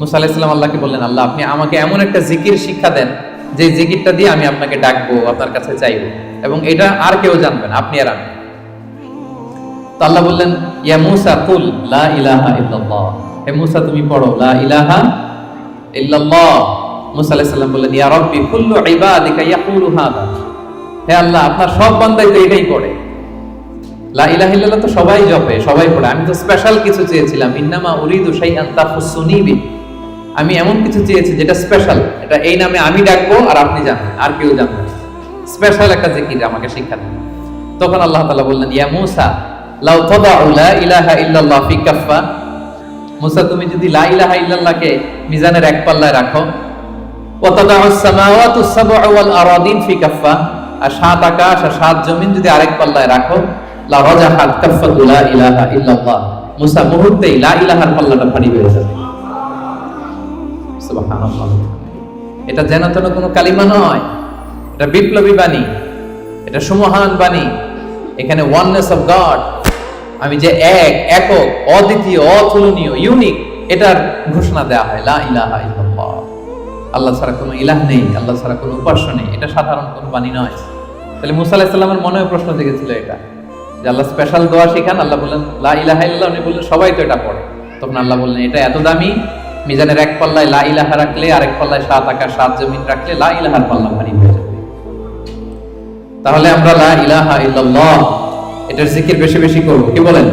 মুসা আলাইসাল্লাম আল্লাহকে বললেন, আল্লাহ, আপনি আমাকে এমন একটা জিকির শিক্ষা দেন, যে জিকিরটা দিয়ে আমি আপনাকে ডাকবো, আপনার কাছে চাইব। এবং এটা আর কেউ জানবেন আপনি আর আমি। তো আল্লাহ বললেন, ইয়া মুসা, কুল লা ইলাহা ইল্লাল্লাহ। হে মুসা, তুমি পড়ো, লা ইলাহা ইল্লাল্লাহ। মুসা আলাইহিস বললেন, ইয়া রাব্বি, কুল্লু ইবাদিকা ইয়াকুলু হাদা। হে আল্লাহ, আপনার সব বান্দাই তো এটাই পড়ে। লা ইলাহা ইল্লাল্লাহ তো সবাই জপে, সবাই পড়ে। আমি তো স্পেশাল কিছু চেয়েছিলাম, ইন্নামা উরিদু শাইআন তাফুসুনি বি আমি এমন কিছু চেয়েছি যেটা স্পেশাল এটা এই নামে আমি ডাকবো আর আপনি জানবেন, আর কেউ জানবেন স্পেশাল একটা জিকির আমাকে শিক্ষা দেন। তখন আল্লাহ তাআলা বললেন, ইয়া মুসা, লাউ তাদাউ লা ইলাহা ইল্লাল্লাহ ফি কাফফা। মুসা, তুমি যদি লা ইলাহা ইল্লাল্লাহকে মিজানের এক পাল্লায় রাখো, ওয়া তাদাউস সামাওয়াতু সাবউ ওয়াল আরাদিন ফি কাফফা। আর সাত আকাশ আর সাত জমিন যদি আরেক পাল্লায় রাখো, লা রাজাহাত কাফফাতু লা ইলাহা ইল্লাল্লাহ। মুসা মুহূর্তেই লা ইলাহার পাল্লাটা ভারী হয়ে যাবে। এটা যেন তেন কোনো কালিমা নয়। এটা বিপ্লবী বাণী। এটা সুমহান বাণী। এখানে ওয়াননেস অফ গড আমি যে এক, একক, অদ্বিতীয়, অতুলনীয় ইউনিক এটার ঘোষণা দেওয়া হয়, লা ইলাহা আল্লাহ ছাড়া কোনো ইলাহ নেই, আল্লাহ ছাড়া কোনো উপাস্য নেই। এটা সাধারণ কোনো বাণী নয়। তাহলে মুসা আলাহিস সাল্লামের মনেও প্রশ্ন জেগেছিল এটা। যে আল্লাহ স্পেশাল দোয়া শিখান, আল্লাহ বললেন, লা ইলাহা ইল্লাল্লাহ। উনি বললেন, সবাই তো এটা পড়ে। তখন আল্লাহ বললেন, এটা এত দামি? মিজানের এক পাল্লায় লা ইলাহা রাখলে, আরেক পাল্লায় সাত আকাশ সাত জমিন রাখলে লা ইলাহার পাল্লা ভারী হয়ে যাবে। তাহলে আমরা লা ইলাহা ইল্লাল্লাহ, এটার জিকির বেশি বেশি করব। কি বলেন?